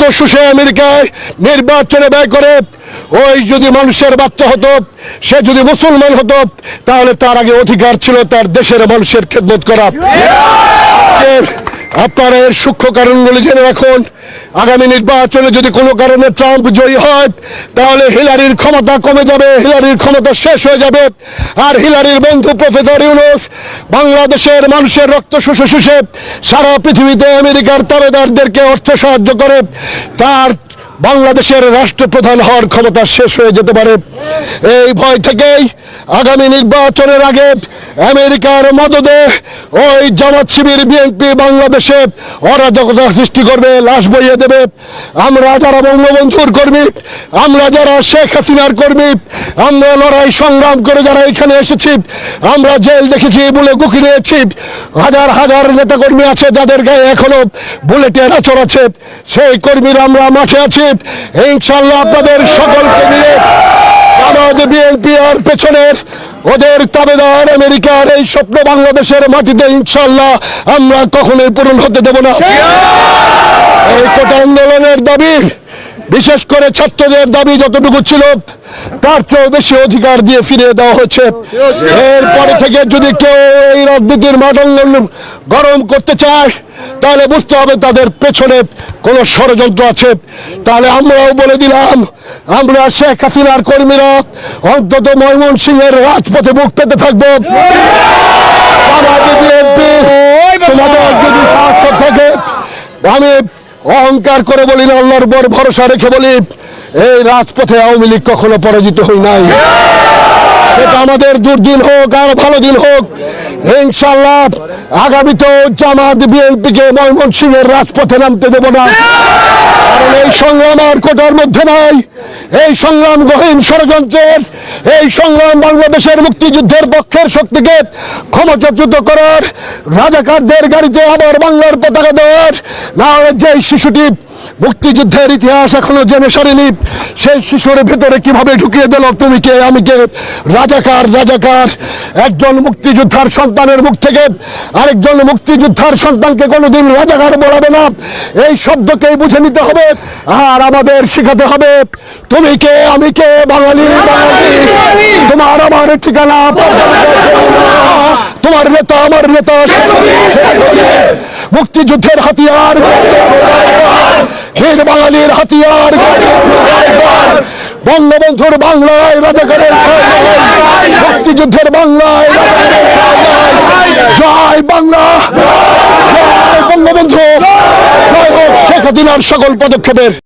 রক্ত শুষে আমেরিকায় নির্বাচনে ব্যয় করে। ওই যদি মানুষের বাচ্চা হতো, সে যদি মুসলমান হতো, তাহলে তার আগে অধিকার ছিল তার দেশের মানুষের খেদমত করা। আপনারা এর সূক্ষ্ম কারণগুলো জেনে রাখুন। আগামী নির্বাচনে যদি কোনো কারণে ট্রাম্প জয়ী হয় তাহলে হিলারির ক্ষমতা কমে যাবে, হিলারির ক্ষমতা শেষ হয়ে যাবে। আর হিলারির বন্ধু প্রফেসর ইউনুস বাংলাদেশের মানুষের রক্ত শুষে শুষে সারা পৃথিবীতে আমেরিকার তাবেদারদেরকে অর্থ সাহায্য করে। তার বাংলাদেশের রাষ্ট্রপ্রধান হওয়ার ক্ষমতা শেষ হয়ে যেতে পারে। এই ভয় থেকেই আগামী নির্বাচনের আগে আমেরিকার মদদে ওই জামাত শিবির বিএনপি বাংলাদেশে অরাজকতা সৃষ্টি করবে, লাশ বইয়ে দেবে। আমরা যারা বঙ্গবন্ধুর কর্মী, আমরা যারা শেখ হাসিনার কর্মী, আমরা লড়াই সংগ্রাম করে যারা এখানে এসেছি, আমরা জেল দেখেছি বলে গুকি নিয়েছি। হাজার হাজার নেতা কর্মী আছে যাদের গায়ে এখনও বুলেটের আচর আছে। সেই কর্মীরা আমরা মাঠে আছি। ইনশাল্লাহ আপনাদের সকলকে নিয়ে আমাদের বিএনপি আর পেছনের ওদের তাবেদার আমেরিকার এই স্বপ্ন বাংলাদেশের মাটিতে ইনশাল্লাহ আমরা কখনোই পূরণ হতে দেব না। এই কোটা আন্দোলনের দাবি বিশেষ করে ছাত্রদের দাবি যতটুকু ছিল তার চেয়েও বেশি অধিকার দিয়ে ফিরিয়ে দেওয়া হয়েছে। এরপরে থেকে যদি কেউ এই রাজনীতির মাঠঙ্গন গরম করতে চায় তাহলে বুঝতে হবে তাদের পেছনে কোনো ষড়যন্ত্র আছে। তাহলে আমরাও বলে দিলাম আমরা শেখ হাসিনার কর্মীরা অন্তত ময়মন সিংহের রাজপথে মুখ পেতে থাকব। তোমাদের যদি সাহস থাকে আমি অহংকার করে বলি না, আল্লাহর বর ভরসা রেখে বলি, এই রাজপথে আওয়ামী লীগ কখনো পরাজিত হই নাই। সেটা আমাদের দুর্দিন হোক আর ভালো দিন হোক ইনশাল্লাহ আগামীতেও জামাত বিএনপিকে ময়মনসিংহের রাজপথে নামতে দেব না। কারণ এই সংগ্রাম আর কোটার মধ্যে নাই, এই সংগ্রাম গহীন ষড়যন্ত্রের এই সংগ্রাম বাংলাদেশের মুক্তিযুদ্ধের পক্ষের শক্তিকে ক্ষমতাচ্যুত করার রাজাকারদের গাড়িতে আবার বাংলার পতাকা দেওয়ার, না যে শিশুটি মুক্তিযুদ্ধের ইতিহাস এখনও জেনে সারেনি। সেই শিশুর ভেতরে কীভাবে ঢুকিয়ে দিল, তুমি কে, আমি কে? রাজাকার রাজাকার, একজন মুক্তিযোদ্ধার সন্তানের মুখ থেকে আরেকজন মুক্তিযোদ্ধার সন্তানকে কোনোদিন রাজাকার বলাবে না। এই শব্দকেই বুঝে নিতে হবে, আর আমাদের শেখাতে হবে, তুমি কে, আমি কে, বাঙালি তোমার আমার ঠিকানা তোমার নেতা, আমার নেতা। মুক্তিযুদ্ধের হাতিয়ার বীর হাতিয়ার। বঙ্গবন্ধুর বাংলায় রাজাকারের মুক্তিযুদ্ধের বাংলায় জয় বাংলা। বঙ্গবন্ধু। শেখ হাসিনার সকল পদক্ষেপের।